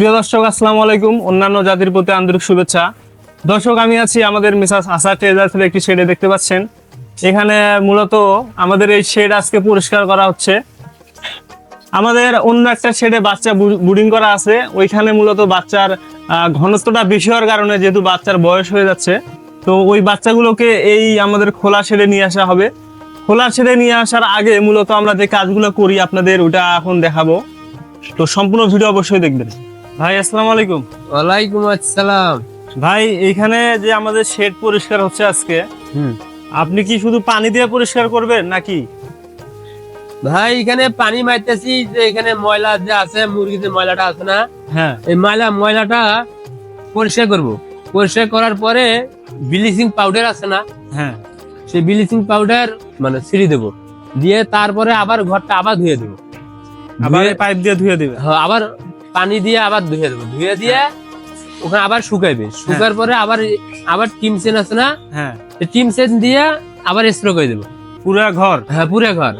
প্রিয় দর্শক, আসসালামু আলাইকুম। অন্যান্য জাতির প্রতি আন্তরিক শুভেচ্ছা। দর্শক, আমি আছি আমাদের মিসাস আসা ট্রেজার্সের একটি শেডে, দেখতে পাচ্ছেন। এখানে মূলত আমাদের এই শেড আজকে পরিষ্কার করা হচ্ছে। আমাদের অন্য একটা শেডে বাচ্চা বুডিং করা আছে। ওইখানে মূলত বাচ্চার ঘনত্বটা বেশি হওয়ার কারণে যেহেতু বাচ্চার বয়স হয়ে যাচ্ছে, তো ওই বাচ্চাগুলোকে এই আমাদের খোলা শেডে নিয়ে আসা হবে। খোলা শেডে নিয়ে আসার আগে মূলত আমরা যে কাজগুলো করি, আপনাদের ওটা এখন দেখাবো। তো সম্পূর্ণ ভিডিও অবশ্যই দেখবেন। ভাই আসসালামু আলাইকুম। ওয়ালাইকুম আসসালাম। ভাই এইখানে যে আমাদের শেড পরিষ্কার হচ্ছে আজকে আপনি কি শুধু পানি দিয়ে পরিষ্কার করবেন নাকি? ভাই এখানে পানি মারতেছি যে এখানে ময়লা যে আছে মুরগিতে ময়লাটা আছে না হ্যাঁ। এই ময়লা ময়লাটা পরিষ্কার করব। পরিষ্কার করার পরে ব্লিচিং পাউডার আছে না হ্যাঁ। সেই ব্লিচিং পাউডার মানে ছিড়ি দেবো। দিয়ে তারপরে আবার ঘরটা আবার ধুয়ে দেবো। আবার পাইপ দিয়ে ধুয়ে দিবে। হ্যাঁ, আবার পানি দিয়ে আবার ধুয়ে দেবো। ধুয়ে দিয়ে ওখানে আবার শুকাইবে। শুকার পরে আবার আবার টিম চেন আছে না? হ্যাঁ। টিম চেন দিয়ে আবার স্প্রে করে দেবো। পুরা ঘর? হ্যাঁ পুরো ঘর।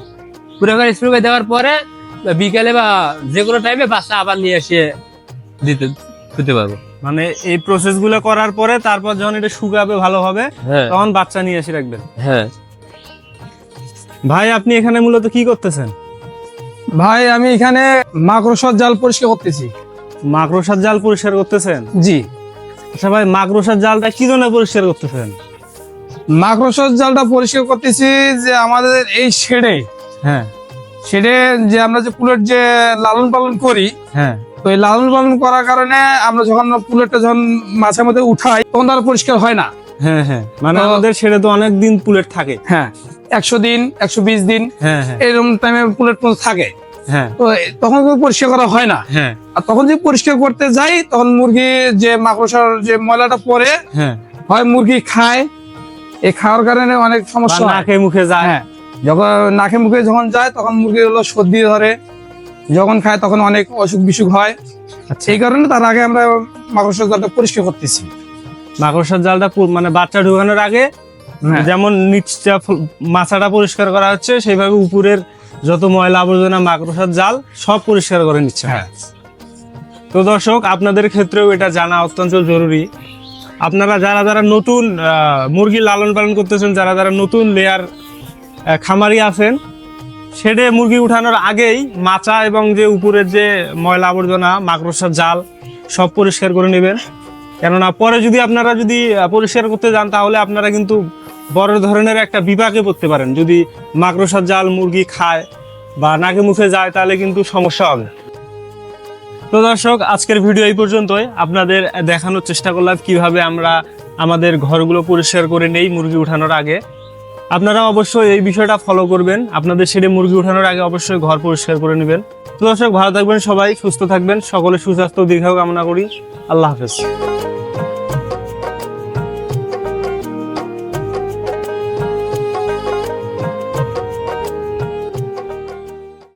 পুরো ঘর স্প্রে করে দেওয়ার পরে বিকালে বা যে কোনো টাইমে বাচ্চা আবার নিয়ে এসে দিতে দিতে পারব। মানে এই প্রসেসগুলো করার পরে তারপর যখন এটা শুকাবে ভালোভাবে হ্যাঁ। তখন বাচ্চা নিয়ে এসে রাখবেন? হ্যাঁ। ভাই আপনি এখানে মূলত কি করতেছেন? ভাই আমি এখানে মাকড়সার জাল পরিষ্কার করতেছি। মাকড়সার জাল পরিষ্কার করতেছেন? জি। আচ্ছা ভাই মাকড়সার জালটা কি জন্য পরিষ্কার করতেছেন? মাকড়সার জালটা পরিষ্কার করতেছি যে আমাদের এই শেডে হ্যাঁ। শেডে যে আমরা যে পুলের যে লালন পালন করি হ্যাঁ। তো এই লালন পালন করার কারণে আমরা যখন পুলেরটা যখন মাছের মধ্যে উঠাই তখন তার পরিষ্কার হয় না। হ্যাঁ হ্যাঁ। মানে আমাদের সেটা তো অনেক দিন পুলেট থাকে। হ্যাঁ। একশো দিন একশো বিশ দিন হ্যাঁ হ্যাঁ। এরকম টাইমে পুলেট থাকে। হ্যাঁ। তো তখন পরিষ্কার করা হয় না। হ্যাঁ। আর তখন যদি পরিষ্কার করতে যাই তখন মুরগি যে মাকড়সার যে ময়লাটা পরে হ্যাঁ। হয় মুরগি খায়। এই খাওয়ার কারণে অনেক সমস্যা নাকে মুখে যায়। হ্যাঁ। যখন নাকে মুখে যখন যায় তখন মুরগি হলো সর্দি ধরে। যখন খায় তখন অনেক অসুখ বিসুখ হয়। আচ্ছা। সেই কারণে তার আগে আমরা মাকড়সার জালটা পরিষ্কার করতেছি। মাকড়সার জালটা মানে বাচ্চা ঢুকানোর আগে হ্যাঁ। যেমন নিচটা মাথাটা পরিষ্কার করা হচ্ছে সেইভাবে উপরের যত ময়লা আবর্জনা মাকড়সার জাল সব পরিষ্কার করে নিচ্ছে। হ্যাঁ। তো দর্শক আপনাদের ক্ষেত্রেও এটা জানা অত্যন্ত জরুরি। আপনারা যারা যারা নতুন মুরগি লালন পালন করতেছেন যারা যারা নতুন লেয়ার খামারি আছেন শেডে মুরগি উঠানোর আগেই মাচা এবং যে উপরের যে ময়লা আবর্জনা মাকড়সার জাল সব পরিষ্কার করে নেবেন। কেননা পরে যদি আপনারা যদি পরিষ্কার করতে যান, তাহলে আপনারা কিন্তু বড় ধরনের একটা বিপাকে পড়তে পারেন। যদি মাকড়সার জাল মুরগি খায় বা নাকে মুখে যায়, তাহলে কিন্তু সমস্যা হবে। তো দর্শক, আজকের ভিডিও এই পর্যন্তই। আপনাদের দেখানোর চেষ্টা করলাম কীভাবে আমরা আমাদের ঘরগুলো পরিষ্কার করে নেই মুরগি উঠানোর আগে। আপনারা অবশ্যই এই বিষয়টা ফলো করবেন। আপনাদের সেটে মুরগি উঠানোর আগে অবশ্যই ঘর পরিষ্কার করে নেবেন। দর্শক, ভালো থাকবেন সবাই, সুস্থ থাকবেন। সকলে সুস্বাস্থ্য ও দীর্ঘায়ু কামনা করি। আল্লাহ হাফেজ।